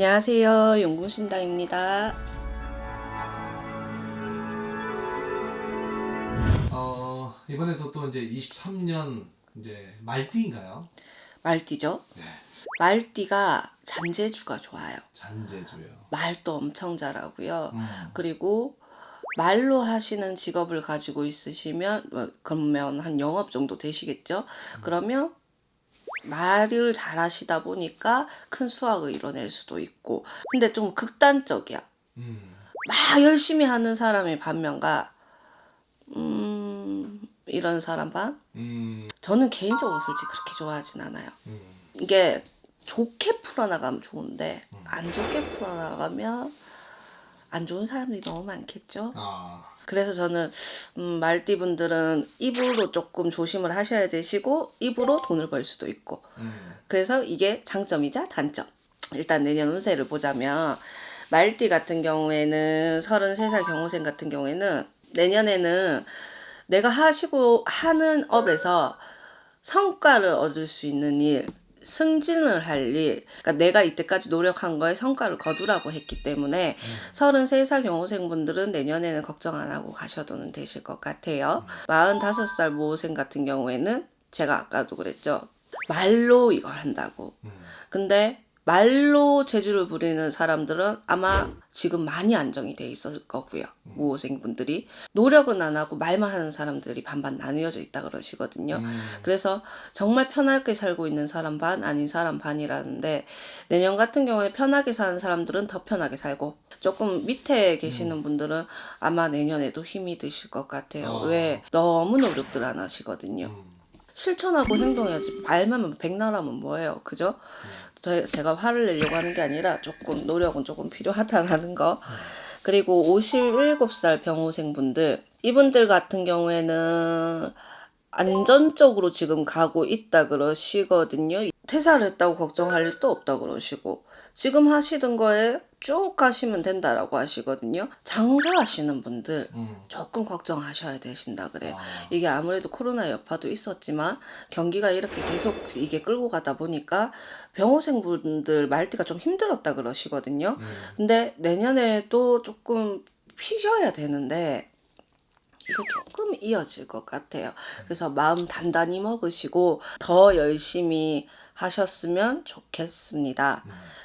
안녕하세요. 용궁신당입니다. 어, 이번에도 또 이제 23년 이제 말띠인가요? 말띠죠? 네. 말띠가 잔재주가 좋아요. 잔재주요. 말도 엄청 잘하고요. 음. 그리고 말로 하시는 직업을 가지고 있으시면 뭐, 그러면 한 영업 정도 되시겠죠? 그러면 말을 잘 하시다 보니까 큰 수확을 이뤄낼 수도 있고 근데 좀 극단적이야. 음. 막 열심히 하는 사람의 반면과 음 이런 사람 반 음. 저는 개인적으로 솔직히 그렇게 좋아하진 않아요. 음. 이게 좋게 풀어나가면 좋은데 안 좋게 풀어나가면 안 좋은 사람들이 너무 많겠죠. 아. 그래서 저는 음, 말띠 분들은 입으로 조금 조심을 하셔야 되시고 입으로 돈을 벌 수도 있고 음. 그래서 이게 장점이자 단점. 일단 내년 운세를 보자면 말띠 같은 경우에는 33살 경호생 같은 경우에는 내년에는 내가 하시고 하는 업에서 성과를 얻을 수 있는 일, 승진을 할 일, 그러니까 내가 이때까지 노력한 거에 성과를 거두라고 했기 때문에 33살 경호생분들은 내년에는 걱정 안 하고 가셔도 되실 것 같아요. 45살 모호생 같은 경우에는 제가 아까도 그랬죠. 말로 이걸 한다고. 음. 근데 말로 재주를 부리는 사람들은 아마 지금 많이 안정이 돼 있을 거고요. 모호생분들이 노력은 안 하고 말만 하는 사람들이 반반 나뉘어져 있다 그러시거든요. 음. 그래서 정말 편하게 살고 있는 사람 반 아닌 사람 반이라는데 내년 같은 경우에 편하게 사는 사람들은 더 편하게 살고 조금 밑에 계시는 분들은 아마 내년에도 힘이 드실 것 같아요. 어. 왜 너무 노력들 안 하시거든요. 음. 실천하고 행동해야지. 말만 백나라면 뭐예요? 그죠? 저, 제가 화를 내려고 하는 게 아니라 조금 노력은 조금 필요하다라는 거. 그리고 57살 병호생분들 이분들 같은 경우에는 안전적으로 지금 가고 있다 그러시거든요 퇴사를 했다고 걱정할 일도 없다 그러시고 지금 하시던 거에 쭉 가시면 된다라고 하시거든요 장사하시는 분들 음. 조금 걱정하셔야 되신다 그래. 아. 이게 아무래도 코로나 여파도 있었지만 경기가 이렇게 계속 이게 끌고 가다 보니까 병호생분들 말띠가 좀 힘들었다 그러시거든요. 음. 근데 내년에도 조금 피셔야 되는데 이게 조금 이어질 것 같아요. 그래서 마음 단단히 먹으시고 더 열심히 하셨으면 좋겠습니다.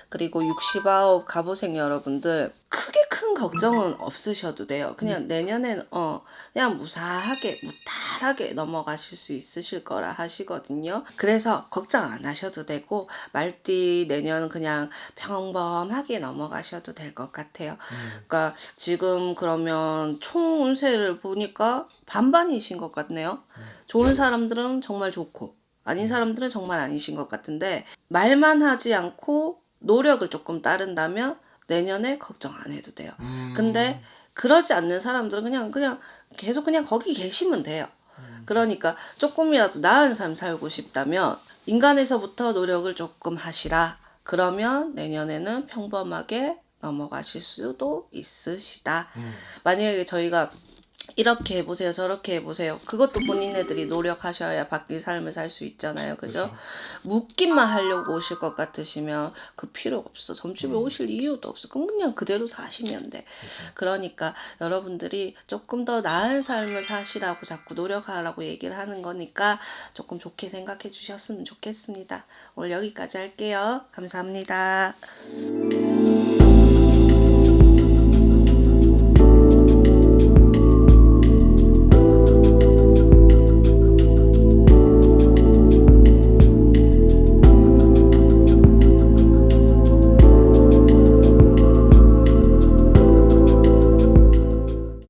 그리고 69 갑오생 여러분들 크게 큰 걱정은 없으셔도 돼요. 그냥 내년엔 어 그냥 무사하게 무탈하게 넘어가실 수 있으실 거라 하시거든요. 그래서 걱정 안 하셔도 되고 말띠 내년 그냥 평범하게 넘어가셔도 될 것 같아요. 그러니까 지금 그러면 총 운세를 보니까 반반이신 것 같네요. 좋은 사람들은 정말 좋고 아닌 사람들은 정말 아니신 것 같은데 말만 하지 않고 노력을 조금 따른다면 내년에 걱정 안 해도 돼요. 음. 근데 그러지 않는 사람들은 그냥 그냥 계속 그냥 거기 계시면 돼요. 그러니까 조금이라도 나은 삶 살고 싶다면 인간에서부터 노력을 조금 하시라. 그러면 내년에는 평범하게 넘어가실 수도 있으시다. 음. 만약에 저희가 이렇게 해보세요, 저렇게 해보세요. 그것도 본인네들이 노력하셔야 바뀐 삶을 살 수 있잖아요. 그죠? 그렇죠. 묻기만 하려고 오실 것 같으시면 그 필요 없어. 점집에 음. 오실 이유도 없어. 그럼 그냥 그대로 사시면 돼. 그러니까 여러분들이 조금 더 나은 삶을 사시라고 자꾸 노력하라고 얘기를 하는 거니까 조금 좋게 생각해 주셨으면 좋겠습니다. 오늘 여기까지 할게요. 감사합니다.